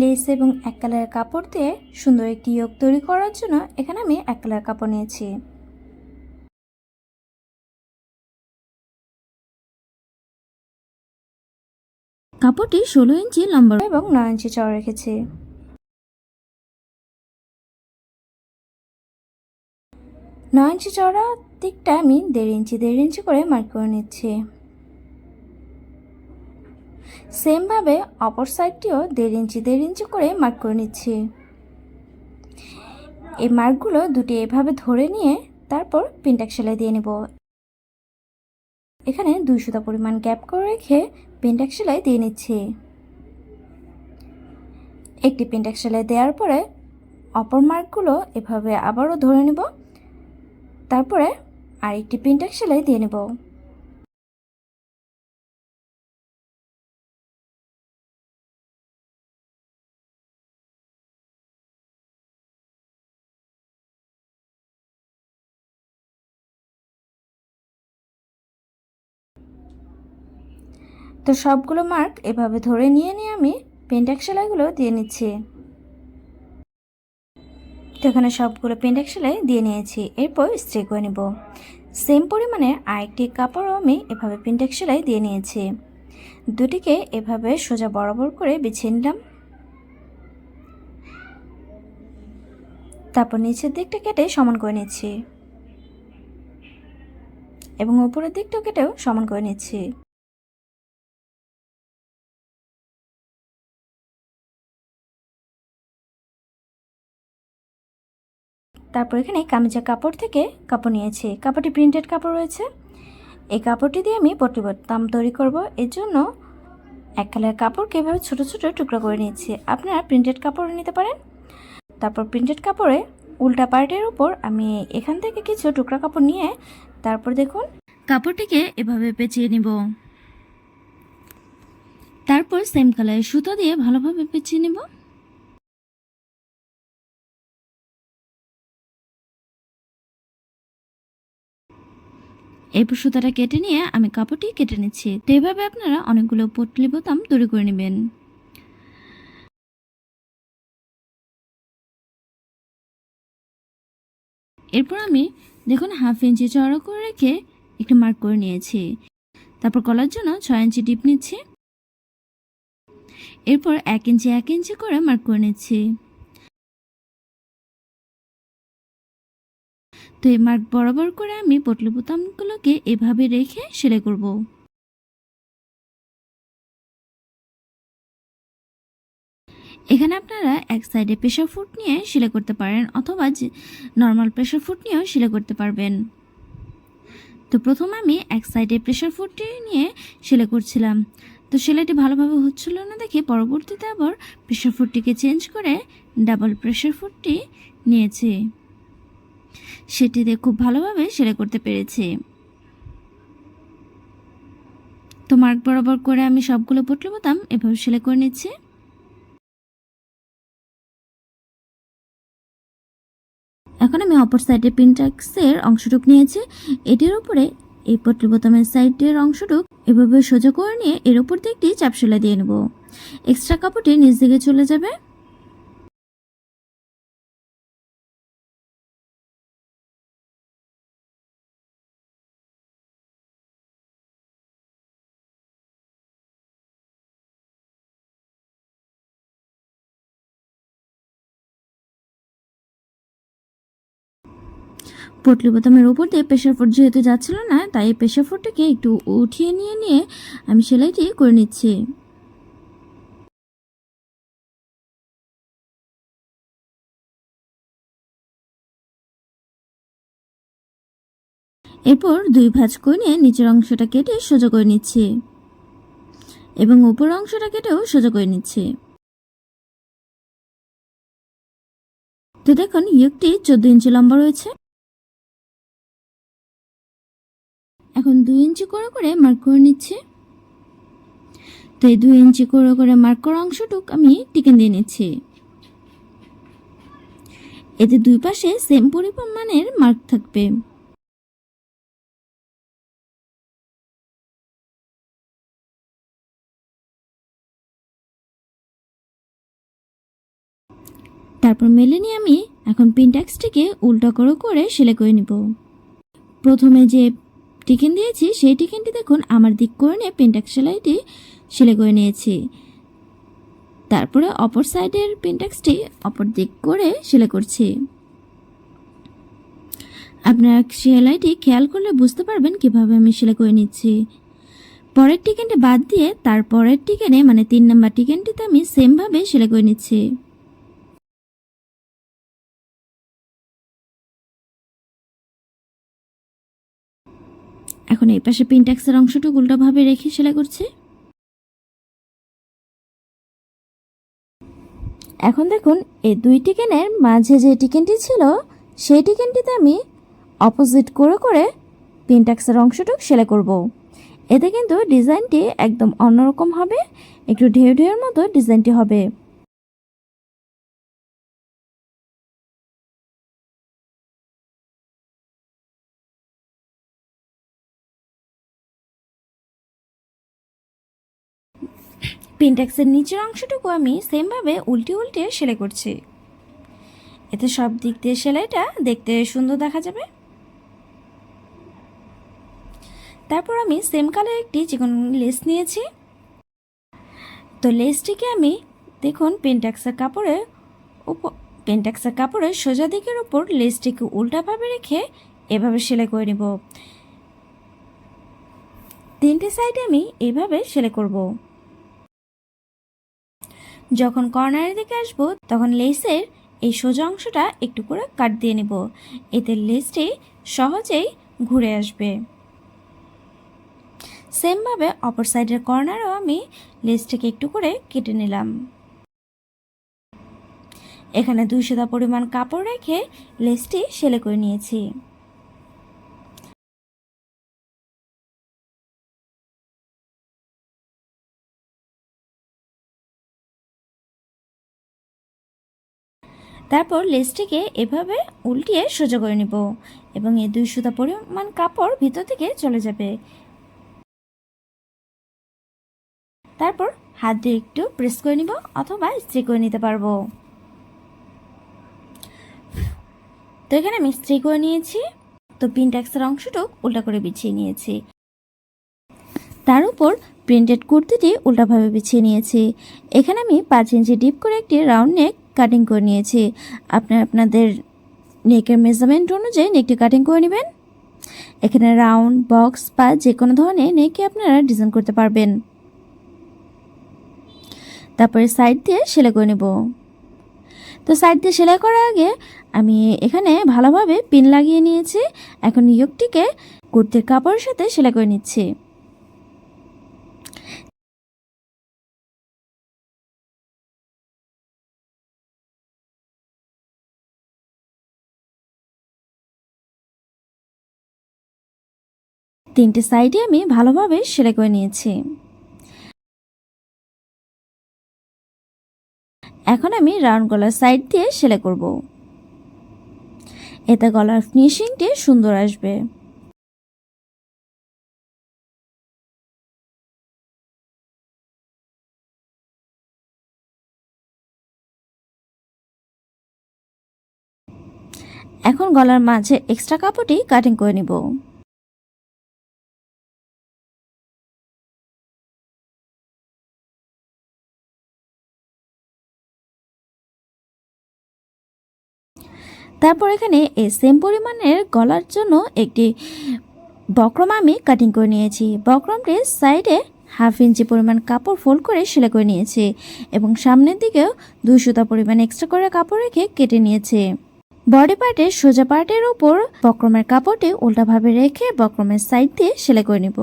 Less এবং এক কালারের কাপড় দিয়ে সুন্দর একটি ইয়োগ তৈরি করার জন্য এখানে আমি এক কালার কাপড় নিয়েছি। কাপড়টি ষোলো ইঞ্চি লম্বা এবং নয় ইঞ্চি চড় রেখেছি। নয় ইঞ্চি চড়া দিকটা আমি দেড় ইঞ্চি দেড় ইঞ্চি করে মার্ক করে নিচ্ছি। সেমভাবে অপর সাইডটিও দেড় ইঞ্চি দেড় ইঞ্চি করে মার্ক করে নিচ্ছি। এই মার্কগুলো দুটি এভাবে ধরে নিয়ে তারপর পিনটাক সেলাই দিয়ে নেব। এখানে দুই সুতা পরিমাণ গ্যাপ করে রেখে পিনটাক সেলাই দিয়ে নিচ্ছি। একটি পিনটাক সেলাই দেওয়ার পরে অপর মার্কগুলো এভাবে আবারও ধরে নেব। তারপরে আরেকটি পিনটাক সেলাই দিয়ে নেব। তো সবগুলো মার্ক এভাবে ধরে নিয়ে নিয়ে আমি পেন্টাক সেলাইগুলো দিয়ে নিচ্ছি। তো এখানে সবগুলো পেন্টাক সেলাই দিয়ে নিয়েছি, এরপর স্ট্রে করে নেব। সেম পরিমাণে আরেকটি কাপড়ও আমি এভাবে পেন্টাক সেলাই দিয়ে নিয়েছি। দুটিকে এভাবে সোজা বরাবর করে বিছিয়ে নিলাম। তারপর নিচের দিকটা কেটে সমান করে নিচ্ছি। এবং উপরের দিকটা কেটেও সমান করে নিচ্ছি। তারপর এখানে কামিজা কাপড় থেকে কাপড় নিয়েছি। কাপড়টি প্রিন্টেড কাপড় রয়েছে। এই কাপড়টি দিয়ে আমি পট্টি বাটাম তৈরি করব। এর জন্য এক কালার কাপড়কে এভাবে ছোটো ছোটো টুকরো করে নিয়েছি। আপনারা প্রিন্টেড কাপড় নিতে পারেন। তারপর প্রিন্টেড কাপড়ে উল্টা পার্টের উপর আমি এখান থেকে কিছু টুকরা কাপড় নিয়ে তারপর দেখুন কাপড়টিকে এভাবে পেঁচিয়ে নিব। তারপর সেম কালারের সুতো দিয়ে ভালোভাবে পেঁচিয়ে নিব। এরপর সুতাটা কেটে নিয়ে আমি কাপড়টি কেটে নিচ্ছি। তো এভাবে আপনারা অনেকগুলো পটলি বোতাম তৈরি করে নেবেন। এরপর আমি দেখুন হাফ ইঞ্চি চড়া করে রেখে একটু মার্ক করে নিয়েছি। তারপর কলার জন্য ছয় ইঞ্চি টিপ নিচ্ছি। এরপর এক ইঞ্চি এক ইঞ্চি করে মার্ক করে নিচ্ছি। তো এই মার্ক বরাবর করে আমি পটলি বোতামগুলোকে এভাবে রেখে সেলাই করব। এখানে আপনারা এক সাইডে প্রেশার ফুট নিয়ে সেলাই করতে পারেন অথবা নর্মাল প্রেশার ফুট নিয়েও সেলাই করতে পারবেন। তো প্রথম আমি এক সাইডে প্রেশার ফুটটি নিয়ে সেলাই করছিলাম। তো সেলাইটি ভালোভাবে হচ্ছিল না দেখে পরবর্তীতে আবার প্রেশার ফুটটিকে চেঞ্জ করে ডাবল প্রেশার ফুটটি নিয়েছি। সেটিতে খুব ভালোভাবে সেলাই করতে পেরেছি। তো মার্ক বরাবর করে আমি সবগুলো পটলে বোতাম এভাবে সেলাই করে নিচ্ছি। এখন আমি অপর সাইডে পিনটাক্সের অংশটুক নিয়েছি। এটির উপরে এই পটল বোতামের সাইডের অংশটুক এভাবে সোজা করে নিয়ে এর উপর দিয়ে একটি চাপ সেলাই দিয়ে নেব। এক্সট্রা কাপড়টি নিচ দিকে চলে যাবে। পটলি বোতামের উপর দিয়ে প্রেশার ফুট যেহেতু যাচ্ছিল না, তাই এই প্রেশার ফুটটাকে একটু উঠিয়ে নিয়ে নিয়ে আমি সেলাইটি করে নিচ্ছি। এরপর দুই ভাঁজ করে নিয়ে নিচের অংশটা কেটে সোজা করে নিচ্ছি। এবং উপর অংশটা কেটেও সোজা করে নিচ্ছি। তো দেখুন ইউকটি চোদ্দ ইঞ্চি লম্বা রয়েছে। এখন দুই ইঞ্চি করে করে মার্ক করে নিচ্ছি। তো এই দুই ইঞ্চি করে করে মার্ক করা অংশটুক আমি টিকেন দিয়ে নিচ্ছি। এতে দুই পাশে সেম পরিমাণের মার্ক থাকবে। তারপর মেলে নিয়ে আমি এখন পিনট্যাক্সটিকে উল্টো করে করে সেলাই করে নিব। প্রথমে যে টিকেন দিয়েছি, সেই টিকেনটি দেখুন আমার দিক করে নিয়ে পিনট্যাক্স সেলাইটি সেলাই করে নিয়েছি। তারপরে অপর সাইডের পিনট্যাক্সটি অপর দিক করে সেলাই করছি। আপনারা সেলাইটি খেয়াল করলে বুঝতে পারবেন কীভাবে আমি সেলাই করে নিচ্ছি। পরের টিকেনটি বাদ দিয়ে তার পরের টিকেনে মানে তিন নম্বর টিকেনটিতে আমি সেমভাবে সেলাই করে নিচ্ছি। এখন এই পাশে পিনট্যাক্সের অংশটুকু উল্টোভাবে রেখে সেলাই করছি এখন দেখুন, এই দুই টিকেনের মাঝে যে টিকেনটি ছিল, সেই টিকেনটিতে আমি অপোজিট করে করে পিনট্যাক্সের অংশটুক সেলাই করব। এতে কিন্তু ডিজাইনটি একদম অন্যরকম হবে, একটু ঢেউ ঢেউর মতো ডিজাইনটি হবে পিনট্যাক্সের নিচের অংশটুকু আমি সেমভাবে উল্টে উল্টে সেলাই করছি। এতে সব দিক দিয়ে সেলাইটা দেখতে সুন্দর দেখা যাবে। তারপর আমি সেম কালার একটি চিকন লেস নিয়েছি। তো লেসটিকে আমি দেখুন পেন্টাক্সের কাপড়ে পেন্টাক্সের কাপড়ের সোজা দিকের উপর লেসটিকে উল্টাভাবে রেখে এভাবে সেলাই করে নেব। তিনটে সাইডে আমি এইভাবে সেলাই করব। যখন কর্নারের দিকে আসব, তখন লেসের এই সোজা অংশটা একটু করে কাট দিয়ে নেব। এতে লেসটি সহজেই ঘুরে আসবে। সেমভাবে অপর সাইডের কর্নারও আমি লেসটিকে একটু করে কেটে নিলাম। এখানে দুইশোটা পরিমাণ কাপড় রেখে লেসটি সেলে করে নিয়েছি। তারপর লেসটিকে এভাবে উল্টিয়ে সোজা করে নিব এবং এই দুই সুতা পরিমাণ কাপড় ভিতর থেকে চলে যাবে। তারপর হাত দিয়ে একটু প্রেস করে নিব অথবা স্ত্রি করে নিতে পারব। তো এখানে আমি স্ত্রি করে নিয়েছি, তো পিনট্যাক্সের অংশটুক উল্টা করে বিছিয়ে নিয়েছি। তার উপর প্রিন্টেড কুর্তিটি উল্টাভাবে বিছিয়ে নিয়েছি। এখানে আমি পাঁচ ইঞ্চি ডিপ করে একটি রাউন্ড নেক কাটিং করে নিয়েছি। আপনার, আপনাদের নেকের মেজারমেন্ট অনুযায়ী নেকটি কাটিং করে নেবেন। এখানে রাউন্ড বক্স বা যে কোনো ধরনের নেকে আপনারা ডিজাইন করতে পারবেন। তারপরে সাইড দিয়ে সেলাই করে নেব। তো সাইড দিয়ে সেলাই করার আগে আমি এখানে ভালোভাবে পিন লাগিয়ে নিয়েছি। এখন ইয়কটিকে কুর্তির কাপড়ের সাথে সেলাই করে নিচ্ছি। তিনটে সাইডে আমি ভালোভাবে সেলাই করে নিয়েছি। এখন আমি রাউন্ড গলার সাইড দিয়ে সেলাই করব। এতে গলার ফিনিশিংটি সুন্দর আসবে। এখন গলার মাঝে এক্সট্রা কাপড়টি কাটিং করে নিব। তারপর এখানে এই সেম পরিমাণের গলার জন্য একটি বক্রম আমি কাটিং করে নিয়েছি। বক্রমটির সাইডে হাফ ইঞ্চি পরিমাণ কাপড় ফোল্ড করে সেলাই করে নিয়েছি এবং সামনের দিকেও দুই সুতা পরিমাণ এক্সট্রা করে কাপড় রেখে কেটে নিয়েছে। বডি পার্টের সোজা পার্টের উপর বক্রমের কাপড়টি উল্টাভাবে রেখে বক্রমের সাইড দিয়ে সেলাই করে নিব।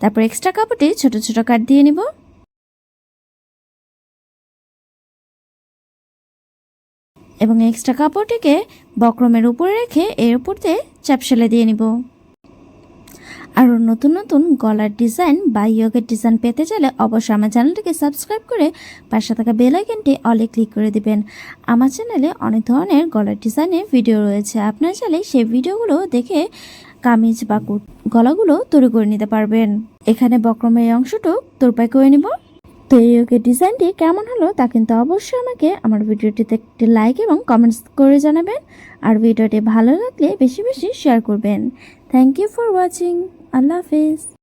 তারপর এক্সট্রা কাপড়টি ছোট ছোট কাট দিয়ে নিব। এবং এক্সট্রা কাপড়টিকে বক্রমের উপরে রেখে এর উপর দিয়ে চাপ সেলাই দিয়ে নিব। আরও নতুন নতুন গলার ডিজাইন বা ইয়োগের ডিজাইন পেতে চাইলে অবশ্যই আমার চ্যানেলটিকে সাবস্ক্রাইব করে পাশে থাকা বেল আইকনটি অলে ক্লিক করে দিবেন। আমার চ্যানেলে অনেক ধরনের গলার ডিজাইনের ভিডিও রয়েছে। আপনার চাইলে সেই ভিডিওগুলো দেখে কামিজ বা কুট গলাগুলো তৈরি করে নিতে পারবেন। এখানে বক্রমের এই অংশটুক তোরপাই করে নিব। তো এই ওকে ডিজাইনটি কেমন হলো তা কিন্তু অবশ্যই আমাকে আমার ভিডিওটিতে একটি লাইক এবং কমেন্টস করে জানাবেন। আর ভিডিওটি ভালো লাগলে বেশি বেশি শেয়ার করবেন। থ্যাংক ইউ ফর ওয়াচিং আল্লাহ হাফিজ।